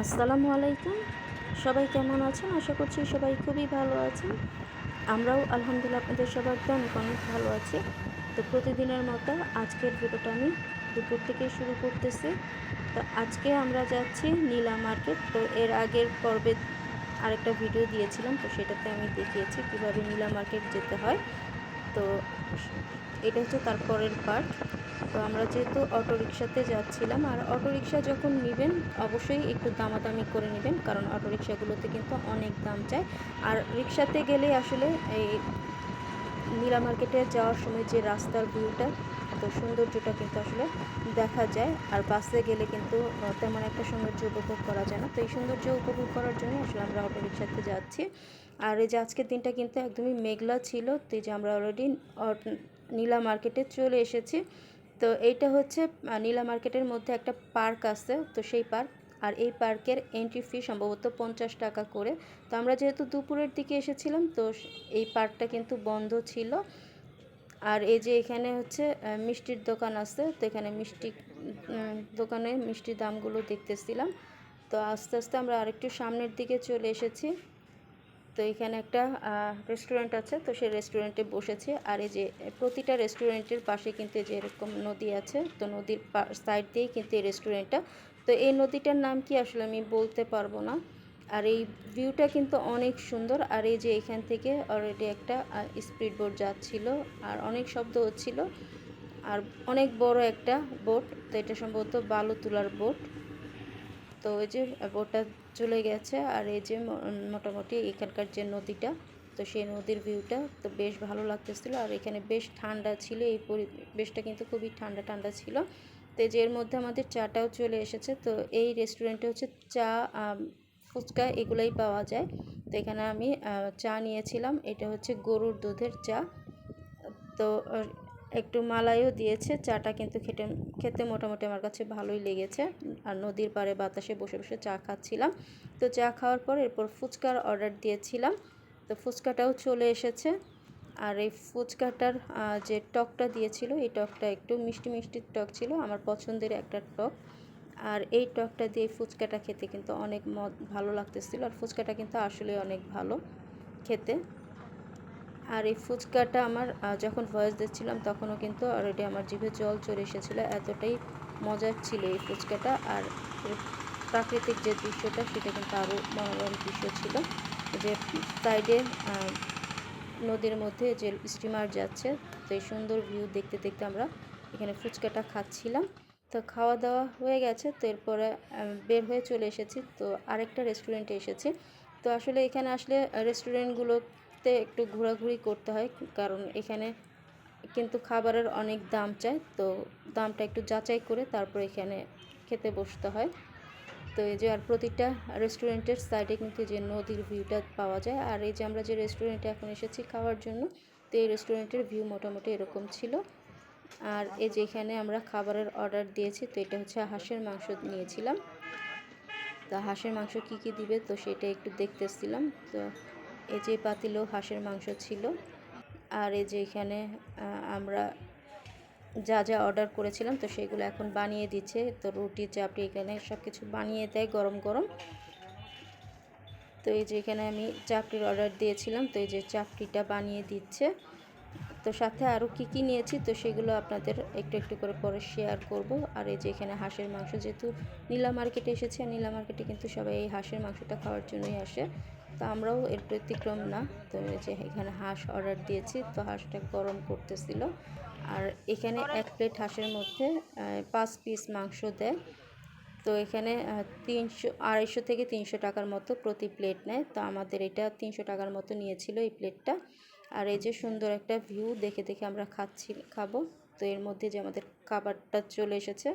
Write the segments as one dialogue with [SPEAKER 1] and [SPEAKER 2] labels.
[SPEAKER 1] আসসালামু আলাইকুম। সবাই কেমন আছেন? আশা করছি সবাই খুবই ভালো আছেন। আমরাও আলহামদুলিল্লাহ আপনাদের সবাইকে অনেক অনেক ভালো আছি। তো প্রতিদিনের মতো আজকের ভিডিওটা আমি দুপুর থেকে শুরু করতেছি। তো আজকে আমরা যাচ্ছি নীলা মার্কেট। তো এর আগের পর্বে আরেকটা ভিডিও দিয়েছিলাম, তো সেটাতে আমি দেখিয়েছি কীভাবে নীলা মার্কেট যেতে হয়। তো এটা হচ্ছে তার পরের পার্ট তো আমরা যেহেতু অটো রিক্সাতে যাচ্ছিলাম, আর অটো রিক্সা যখন নেবেন, অবশ্যই একটু দামাদামি করে নেবেন, কারণ অটো রিক্সাগুলোতে কিন্তু অনেক দাম চায় আর রিক্সাতে গেলে আসলে এই নীলা মার্কেটে যাওয়ার সময় যে রাস্তার ভিউটা তো সৌন্দর্যটা কিন্তু আসলে দেখা যায়। আর বাসে গেলে কিন্তু তেমন একটা সৌন্দর্য উপভোগ করা যায় না। তো এই সৌন্দর্য উপভোগ করার জন্য আসলে আমরা অটো রিক্সাতে যাচ্ছি। আর এই যে আজকের দিনটা কিন্তু একদমই মেঘলা ছিল, তো যে আমরা অলরেডি নীলা মার্কেটে চলে এসেছি। তো এইটা হচ্ছে নীলা মার্কেটের মধ্যে একটা পার্ক আছে, তো সেই পার্ক। আর এই পার্কের এন্ট্রি ফি সম্ভবত পঞ্চাশ টাকা করে। তো আমরা যেহেতু দুপুরের দিকে এসেছিলাম, তো এই পার্কটা কিন্তু বন্ধ ছিল। আর এই যে এখানে হচ্ছে মিষ্টির দোকান আছে, তো এখানে মিষ্টি দোকানে মিষ্টির দামগুলো দেখতেছিলাম। তো আস্তে আস্তে আমরা আরেকটু সামনের দিকে চলে এসেছি। তো এখানে একটা রেস্টুরেন্ট আছে, তো সেই রেস্টুরেন্টে বসেছি। আর এই যে, প্রতিটা রেস্টুরেন্টের পাশে কিন্তু যে এরকম নদী আছে, তো নদীর সাইড দিয়েই কিন্তু এই রেস্টুরেন্টটা তো এই নদীটার নাম কি আসলে আমি বলতে পারব না। আর এই ভিউটা কিন্তু অনেক সুন্দর। আর এই যে এখান থেকে অলরেডি একটা স্পিড বোট যাচ্ছিল। আর অনেক শব্দ হচ্ছিল। আর অনেক বড় একটা বোট তো এটা সম্ভবত বালু তোলার বোট তো ওই যে বোটটা চলে গেছে আর এই যে মোটামুটি এখানকার যে নদীটা, তো সেই নদীর ভিউটা তো বেশ ভালো লাগতেছিল। আর এখানে বেশ ঠান্ডা ছিল, এই পরিবেশটা কিন্তু খুবই ঠান্ডা ঠান্ডা ছিল। তো যে এর মধ্যে আমাদের চাটাও চলে এসেছে, তো এই রেস্টুরেন্টে হচ্ছে চা ফুচকা এগুলোই পাওয়া যায়। তো এখানে আমি চা নিয়েছিলাম, এটা হচ্ছে গরুর দুধের চা। তো একটু মালাইও দিয়েছে, চাটা কিন্তু খেতে খেতে মোটামুটি আমার কাছে ভালোই লেগেছে। আর নদীর পাড়ে বাতাসে বসে বসে চা খাচ্ছিলাম। তো চা খাওয়ার পর এরপর ফুচকার অর্ডার দিয়েছিলাম। তো ফুচকাটাও চলে এসেছে। আর এই ফুচকাটার যে টকটা দিয়েছিল, এই টকটা একটু মিষ্টি মিষ্টি টক ছিল, আমার পছন্দের একটা টক। আর এই টকটা দিয়ে ফুচকাটা খেতে কিন্তু অনেক ভালো লাগতেছিল। আর ফুচকাটা কিন্তু আসলে অনেক ভালো খেতে। আর এই ফুচকাটা আমার যখন ভয়েস দিচ্ছিলাম তখনও কিন্তু অলরেডি আমার জিভে জল চলে এসেছিল, এতটাই মজার ছিল এই ফুচকাটা। আর প্রাকৃতিক যে দৃশ্যটা সেটা কিন্তু আরও মনোরম দৃশ্য ছিল। যে সাইডে নদীর মধ্যে যে স্টিমার যাচ্ছে, তো এই সুন্দর ভিউ দেখতে দেখতে আমরা এখানে ফুচকাটা খাচ্ছিলাম। তো খাওয়া দাওয়া হয়ে গেছে, তো এরপরে বের হয়ে চলে এসেছি। তো আরেকটা রেস্টুরেন্টে এসেছি। তো আসলে এখানে আসলে রেস্টুরেন্টগুলোতে একটু ঘোরাঘুরি করতে হয়, কারণ এখানে কিন্তু খাবারের অনেক দাম চায়। তো দামটা একটু যাচাই করে তারপর এখানে খেতে বসতে হয়। তো এই যে আর প্রতিটা রেস্টুরেন্টের সাইডে কিন্তু যে নদীর ভিউটা পাওয়া যায়। আর এই যে আমরা যে রেস্টুরেন্টে এখন এসেছি খাওয়ার জন্য, তো এই রেস্টুরেন্টের ভিউ মোটামুটি এরকম ছিল। আর এই যে এখানে আমরা খাবারের অর্ডার দিয়েছি, তো এটা হচ্ছে হাঁসের মাংস নিয়েছিলাম। তা হাঁসের মাংস কি কি দিবে, তো সেটা একটু দেখতেছিলাম। তো এই যে পাতিলেও হাঁসের মাংস ছিল আর এই যে এখানে আমরা যা যা অর্ডার করেছিলাম, তো সেগুলো এখন বানিয়ে দিচ্ছে। তো রুটি, চাপড়ি এখানে সব কিছু বানিয়ে দেয় গরম গরম। তো এই যে এখানে আমি চাপড়ির অর্ডার দিয়েছিলাম, তো এই যে চাপড়িটা বানিয়ে দিচ্ছে। তো সাথে আরও কী কী নিয়েছি, তো সেগুলো আপনাদের একটু একটু করে পরে শেয়ার করব। আর এই যে এখানে হাঁসের মাংস, যেহেতু নীলা মার্কেটে এসেছে, আর নীলা মার্কেটে কিন্তু সবাই এই হাঁসের মাংসটা খাওয়ার জন্যই আসে। তো আমরাও এর ব্যতিক্রম না। তো যে এখানে হাঁস অর্ডার দিয়েছি, তো হাঁসটা গরম করতেছিল। আর এখানে এক প্লেট হাঁসের মধ্যে পাঁচ পিস মাংস দেয়। তো এখানে তিনশো, আড়াইশো থেকে তিনশো টাকার মতো প্রতি প্লেট নেয়। তো আমাদের এটা তিনশো টাকার মতো নিয়েছিল এই প্লেটটা আর এই যে সুন্দর একটা ভিউ দেখে দেখে আমরা খাচ্ছি, খাব। তো এর মধ্যে যে আমাদের খাবারটা চলে এসেছে,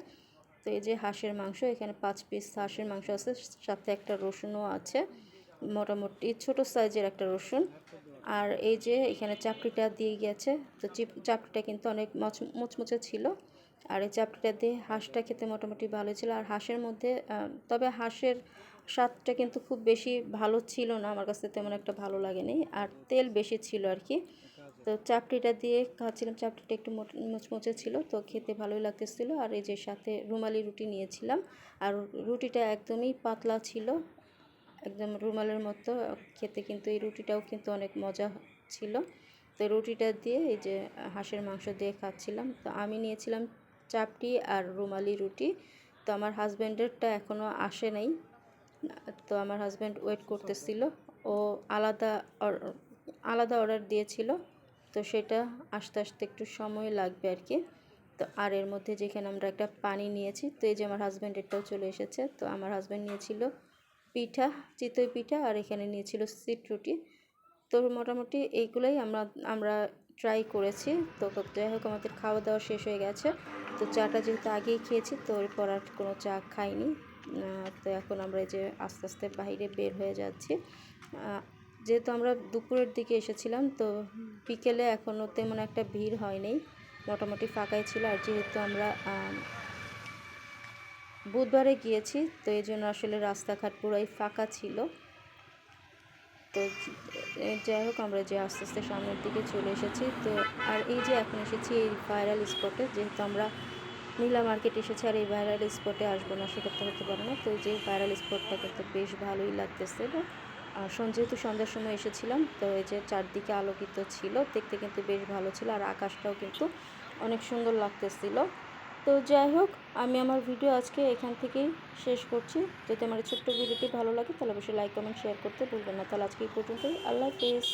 [SPEAKER 1] তো এই যে হাঁসের মাংস, এখানে পাঁচ পিস হাঁসের মাংস আছে, সাথে একটা রসুনও আছে। মোটামুটি ছোট সাইজের একটা রসুন। আর এই যে এখানে চাপড়িটা দিয়ে গেছে, তো চাপড়িটা কিন্তু অনেক মুচমুচে ছিল। আর এই চাপড়িটা দিয়ে হাঁসটা খেতে মোটামুটি ভালো ছিল। আর হাঁসের মধ্যে তবে হাঁসের স্বাদটা কিন্তু খুব বেশি ভালো ছিল না, আমার কাছে তেমন একটা ভালো লাগেনি। আর তেল বেশি ছিল আর কি। তো চাপটিটা দিয়ে খাচ্ছিলাম চাপটিটা একটু মুচমুচে ছিল, তো খেতে ভালোই লাগতেছিল। আর এই যে সাথে রুমালি রুটি নিয়েছিলাম, আর রুটিটা একদমই পাতলা ছিল। একদম রুমালের মতো খেতে কিন্তু এই রুটিটাও কিন্তু অনেক মজা ছিল। তো রুটিটা দিয়ে এই যে হাঁসের মাংস দিয়ে খাচ্ছিলাম। তো আমি নিয়েছিলাম চাপটি আর রুমালি রুটি। তো আমার হাজব্যান্ডেরটা এখনও আসে নাই। তো আমার হাজব্যান্ড ওয়েট করতেছিল। ও আলাদা আলাদা অর্ডার দিয়েছিল। তো সেটা আস্তে আস্তে একটু সময় লাগবে আর কি। তো আর এর মধ্যে যেখানে আমরা একটা পানি নিয়েছি, তো এই যে আমার হাজব্যান্ডেরটাও চলে এসেছে। তো আমার হাজব্যান্ড নিয়েছিল পিঠা চিতই পিঠা আর এখানে নিয়েছিল সিট রুটি। তো মোটামুটি এইগুলোই আমরা আমরা ট্রাই করেছি। তো যাই হোক আমাদের খাওয়া দাওয়া শেষ হয়ে গেছে। তো চাটা যেহেতু আগেই খেয়েছি তো এরপর আর কোনো চা খাইনি। তো এখন আমরা এই যে আস্তে আস্তে বাইরে বের হয়ে যাচ্ছি। যেহেতু আমরা দুপুরের দিকে এসেছিলাম তো বিকেলে এখনও তেমন একটা ভিড় হয়নি। মোটামুটি ফাঁকাই ছিল। আর যেহেতু আমরা আম, বুধবারে গিয়েছি, তো এই জন্য আসলে রাস্তাঘাট পুরাই ফাঁকা ছিল। তো যাই হোক, আমরা যে আস্তে আস্তে সামনের দিকে চলে এসেছি, তো আর এই যে এখন এসেছি এই ভাইরাল স্পটে যেহেতু আমরা নীলা মার্কেট এসেছি আর এই ভাইরাল স্পটে আসব না সেটা তো হতে পারে না। তো যে ভাইরাল স্পটটা কিন্তু বেশ ভালোই লাগতেছে। আর যেহেতু সন্ধ্যার সময় এসেছিলাম, তো এই যে চারদিকে আলোকিত ছিল, দেখতে কিন্তু বেশ ভালো ছিল, আর আকাশটাও কিন্তু অনেক সুন্দর লাগতেছিল। তো যাই হোক, আমি আমার ভিডিও আজকে এখান থেকেই শেষ করছি। যদি আমার ছোট্ট ভিডিওটি ভালো লাগে, তাহলে অবশ্যই লাইক কমেন্ট শেয়ার করতে ভুলবেন না। তাহলে আজকে এই পর্যন্তই। আল্লাহ হাফেজ।